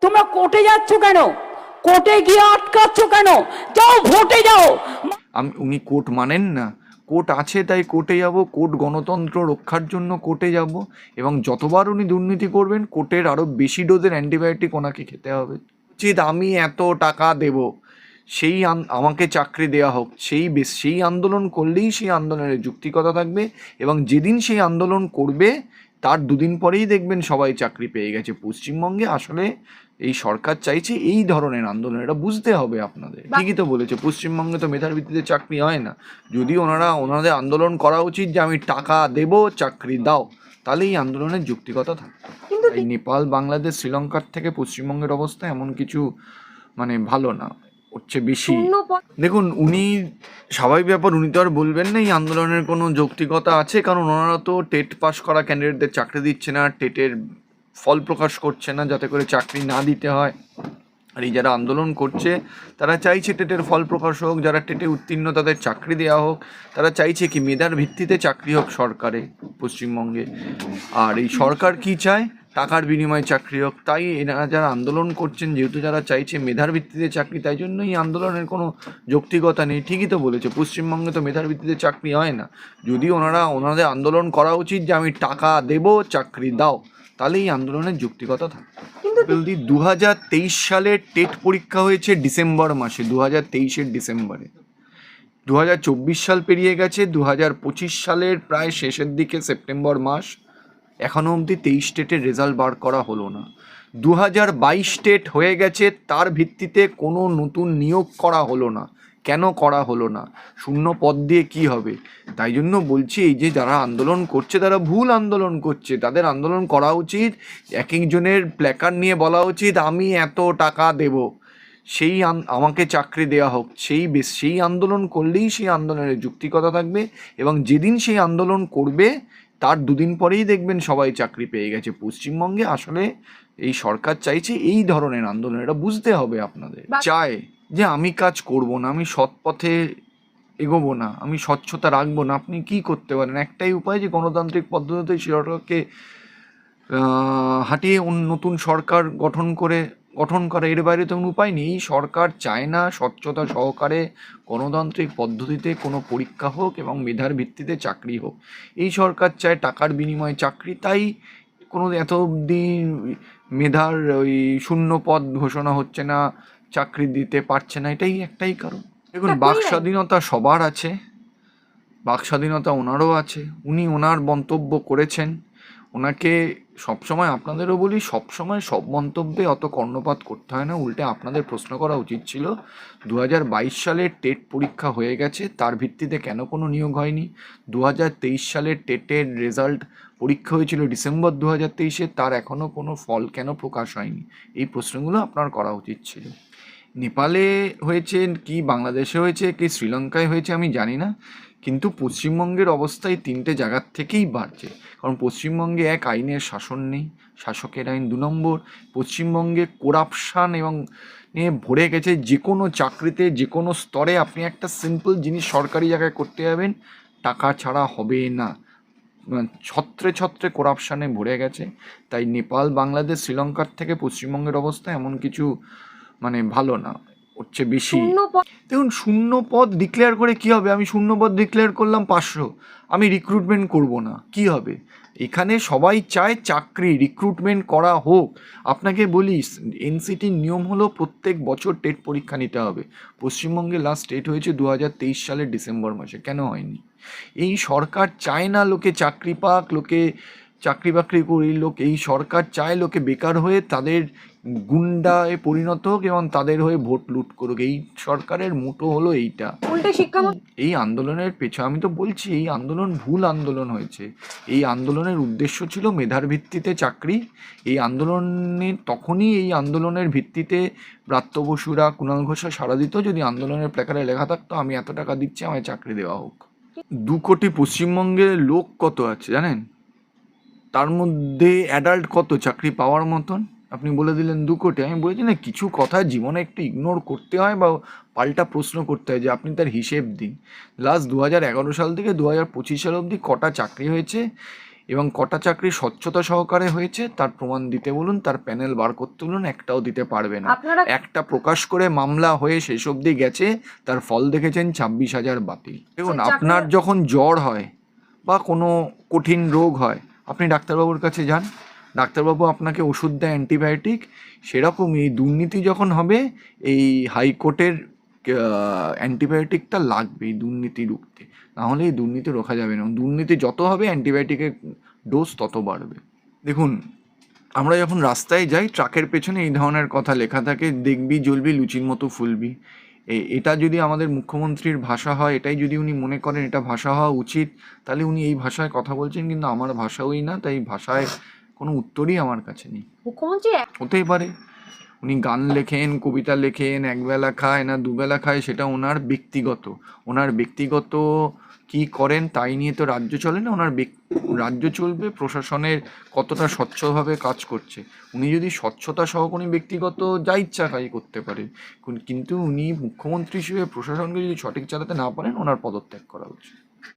তোমরা কোর্টে যাচ্ছ কেন? কোর্টে গিয়ে আটকাচ্ছ কেন? যাও, ভোটে যাও। আমি উনি কোর্ট মানেন না। কোর্ট আছে, তাই কোর্টে যাব। কোর্ট গণতন্ত্র রক্ষার জন্য কোর্টে যাব। এবং যতবার উনি দুর্নীতি করবেন, কোর্টের আরও বেশি ডোজের অ্যান্টিবায়োটিক ওনাকে খেতে হবে। উচিত, আমি এত টাকা দেব। সেই আমাকে চাকরি দেওয়া হোক। সেই বেশ সেই আন্দোলন করলেই সেই আন্দোলনের যুক্তিকতা থাকবে। এবং যেদিন সেই আন্দোলন করবে তার দুদিন পরেই দেখবেন সবাই চাকরি পেয়ে গেছে। পশ্চিমবঙ্গে আসলে এই সরকার চাইছে এই ধরনের আন্দোলন। এটা বুঝতে হবে আপনাদের। ঠিকই তো বলেছে পশ্চিমবঙ্গে তো মেধার ভিত্তিতে চাকরি হয় না। যদি ওনারা ওনাদের আন্দোলন করা উচিত যে আমি টাকা দেব চাকরি দাও তাহলে এই আন্দোলনের যুক্তিকতা থাকবে এই নেপাল বাংলাদেশ শ্রীলঙ্কার থেকে পশ্চিমবঙ্গের অবস্থা এমন কিছু মানে ভালো না। হচ্ছে বেশি। দেখুন উনি স্বাভাবিক ব্যাপার উনি তো আর বলবেন না এই আন্দোলনের কোনো যৌক্তিকতা আছে কারণ ওনারা তো টেট পাস করা ক্যান্ডিডেটদের চাকরি দিচ্ছে না টেটের ফল প্রকাশ করছে না যাতে করে চাকরি না দিতে হয়। আর এই যারা আন্দোলন করছে তারা চাইছে টেটের ফল প্রকাশ হোক যারা টেটে উত্তীর্ণ তাদের চাকরি দেওয়া হোক তারা চাইছে কি মেধার ভিত্তিতে চাকরি হোক সরকারে পশ্চিমবঙ্গে। আর এই সরকার কি চায়? টাকার বিনিময়ে চাকরি হোক। তাই এনারা যারা আন্দোলন করছেন যেহেতু যারা চাইছে মেধার ভিত্তিতে চাকরি তাই জন্য এই আন্দোলনের কোনো যৌক্তিকতা নেই। ঠিকই তো বলেছে পশ্চিমবঙ্গে তো মেধার ভিত্তিতে চাকরি হয় না। যদি ওনারা ওনাদের আন্দোলন করা উচিত যে আমি টাকা দেব চাকরি দাও তাহলে এই আন্দোলনের যৌক্তিকতা থাকে। দু হাজার তেইশ সালের টেট পরীক্ষা হয়েছে ডিসেম্বর মাসে দু হাজার তেইশের ডিসেম্বরে। দু হাজার চব্বিশ সাল পেরিয়ে গেছে দু হাজার পঁচিশ সালের প্রায় শেষের দিকে সেপ্টেম্বর মাস। এখনও অবধি তেইশ স্টেটের রেজাল্ট বার করা হলো না। দু হাজার বাইশ স্টেট হয়ে গেছে, তার ভিত্তিতে কোনো নতুন নিয়োগ করা হলো না। কেন করা হলো না? শূন্য পদ দিয়ে কি হবে? তাই জন্য বলছি, এই যে যারা আন্দোলন করছে, তারা ভুল আন্দোলন করছে। তাদের আন্দোলন করা উচিত এক একজনের প্ল্যাকার নিয়ে বলা উচিত, আমি এত টাকা দেব। সেই আমাকে চাকরি দেওয়া হোক সেই বেশ সেই আন্দোলন করলেই সেই আন্দোলনের যুক্তিকতা থাকবে এবং যেদিন সেই আন্দোলন করবে তার দুদিন পরেই দেখবেন সবাই চাকরি পেয়ে গেছে। পশ্চিমবঙ্গে আসলে এই সরকার চাইছে এই ধরনের আন্দোলন। এটা বুঝতে হবে আপনাদের। চায় যে আমি কাজ করব না আমি সৎ পথে এগোবো না আমি স্বচ্ছতা রাখব না আপনি কি করতে পারেন? একটাই উপায় যে গণতান্ত্রিক পদ্ধতিতে সরকারকে হাঁটিয়ে নতুন সরকার গঠন করে গঠন করা। এর বাইরে তো কোনো উপায় নেই। সরকার চায় না স্বচ্ছতা সহকারে গণতান্ত্রিক পদ্ধতিতে কোনো পরীক্ষা হোক এবং মেধার ভিত্তিতে চাকরি হোক। এই সরকার চায় টাকার বিনিময়ে চাকরি। তাই কোনো এত অবধি মেধার ওই শূন্য পদ ঘোষণা হচ্ছে না চাকরি দিতে পারছে না এটাই একটাই কারণ। দেখুন বাক স্বাধীনতা সবার আছে। বাক স্বাধীনতা ওনারও আছে। উনি ওনার মন্তব্য করেছেন। ওনাকে সবসময় আপনাদেরও বলি, সবসময় সব মন্তব্যে অত কর্ণপাত করতে হয় না। উল্টে আপনাদের প্রশ্ন করা উচিত ছিল দু হাজার বাইশ সালের টেট পরীক্ষা হয়ে গেছে, তার ভিত্তিতে কেন কোনো নিয়োগ হয়নি? দু হাজার তেইশ সালের টেটের রেজাল্ট পরীক্ষা হয়েছিল ডিসেম্বর দু হাজার তেইশে, তার এখনও কোনো ফল কেন প্রকাশ হয়নি? এই প্রশ্নগুলো আপনার করা উচিত ছিল। নেপালে হয়েছে কি, বাংলাদেশে হয়েছে কি, শ্রীলঙ্কায় হয়েছে আমি জানি না। কিন্তু পশ্চিমবঙ্গের অবস্থা এই তিনটে জায়গার থেকেই বাড়ছে। কারণ পশ্চিমবঙ্গে এক আইনের শাসন নেই, শাসকের আইন দু নম্বর। পশ্চিমবঙ্গে করাপশান এবং নিয়ে ভরে গেছে যে কোনো চাকরিতে, যে কোনো স্তরে আপনি একটা সিম্পল জিনিস সরকারি জায়গায় করতে যাবেন, টাকা ছাড়া হবে না। মানে ছত্রে ছত্রে করাপশানে ভরে গেছে। তাই নেপাল, বাংলাদেশ, শ্রীলঙ্কার থেকে পশ্চিমবঙ্গের অবস্থা এমন কিছু মানে ভালো না। হচ্ছে বেশি। দেখুন শূন্য পদ ডিক্লেয়ার করে কি হবে? আমি শূন্য পদ ডিক্লেয়ার করলাম পাঁচশো। আমি রিক্রুটমেন্ট করব না। কি হবে? এখানে সবাই চায় চাকরি রিক্রুটমেন্ট করা হোক। আপনাকে বলি এনসিটির নিয়ম হলো প্রত্যেক বছর টেট পরীক্ষা নিতে হবে। পশ্চিমবঙ্গে লাস্ট টেট হয়েছে দু হাজার তেইশ সালের ডিসেম্বর মাসে। কেন হয়নি? এই সরকার চায় না লোকে চাকরি পাক লোকে চাকরি বাকরি করি লোক এই সরকার চায় লোকে বেকার হয়ে তাদের গুন্ডায় পরিণত হোক এবং তাদের হয়ে ভোট লুট করুক। এই সরকারের মোটো হলো এইটা। এই আন্দোলনের পেছনে আমি তো বলছি এই আন্দোলন ভুল আন্দোলন হয়েছে। এই আন্দোলনের উদ্দেশ্য ছিল মেধার ভিত্তিতে চাকরি। এই আন্দোলনে তখনই এই আন্দোলনের ভিত্তিতে ব্রাত্য বসুরা কুণাল ঘোষা সারা দিত যদি আন্দোলনের প্ল্যাকারে লেখা থাকতো আমি এত টাকা দিচ্ছি আমায় চাকরি দেওয়া হোক। দু কোটি পশ্চিমবঙ্গের লোক কত আছে জানেন? তার মধ্যে অ্যাডাল্ট কত চাকরি পাওয়ার মতন? আপনি বলে দিলেন দু কোটি। আমি বলেছি না কিছু কথা জীবনে একটু ইগনোর করতে হয় বা পাল্টা প্রশ্ন করতে হয় যে আপনি তার হিসেব দিন। লাস্ট দু হাজার এগারো সাল থেকে দু হাজার পঁচিশ সাল অবধি কটা চাকরি হয়েছে এবং কটা চাকরি স্বচ্ছতা সহকারে হয়েছে তার প্রমাণ দিতে বলুন তার প্যানেল বার করতে বলুন একটাও দিতে পারবে না। একটা প্রকাশ করে মামলা হয়ে শেষ অবধি গেছে তার ফল দেখেছেন ছাব্বিশ হাজার বাতিল। দেখুন আপনার যখন জ্বর হয় বা কোনো কঠিন রোগ হয় আপনি ডাক্তারবাবুর কাছে যান। ডাক্তারবাবু আপনাকে ওষুধ দেয় অ্যান্টিবায়োটিক। সেরকমই দুর্নীতি যখন হবে, এই হাইকোর্টের অ্যান্টিবায়োটিকটা লাগবে এই দুর্নীতি রুখতে। নাহলে এই দুর্নীতি রোখা যাবে না। দুর্নীতি যত হবে, অ্যান্টিবায়োটিকের ডোজ তত বাড়বে। দেখুন, আমরা যখন রাস্তায় যাই, ট্রাকের পেছনে এই ধরনের কথা লেখা থাকে, দেখবি, জ্বলবি, লুচির মতো ফুলবি। এটা যদি আমাদের মুখ্যমন্ত্রীর ভাষা হয় এটাই যদি উনি মনে করেন এটা ভাষা হওয়া উচিত তাহলে উনি এই ভাষায় কথা বলছেন কিন্তু আমার ভাষা ওই না তাই ভাষায় কোনো উত্তরই আমার কাছে নেই। মুখ্যমন্ত্রী হতেই পারে। উনি গান লেখেন, কবিতা লেখেন একবেলা খায় না দুবেলা খায়, সেটা ওনার ব্যক্তিগত। ওনার ব্যক্তিগত কি করেন তাই নিয়ে তো রাজ্য চলে না, ওনার রাজ্য চলবে, প্রশাসনের কতটা স্বচ্ছভাবে কাজ করছে। উনি যদি স্বচ্ছতা সহ কোনো ব্যক্তিগত যা ইচ্ছা কাজ করতে পারে। কিন্তু উনি মুখ্যমন্ত্রী হিসেবে প্রশাসনকে যদি সঠিক চালাতে না পারেন, ওনার পদত্যাগ করা উচিত।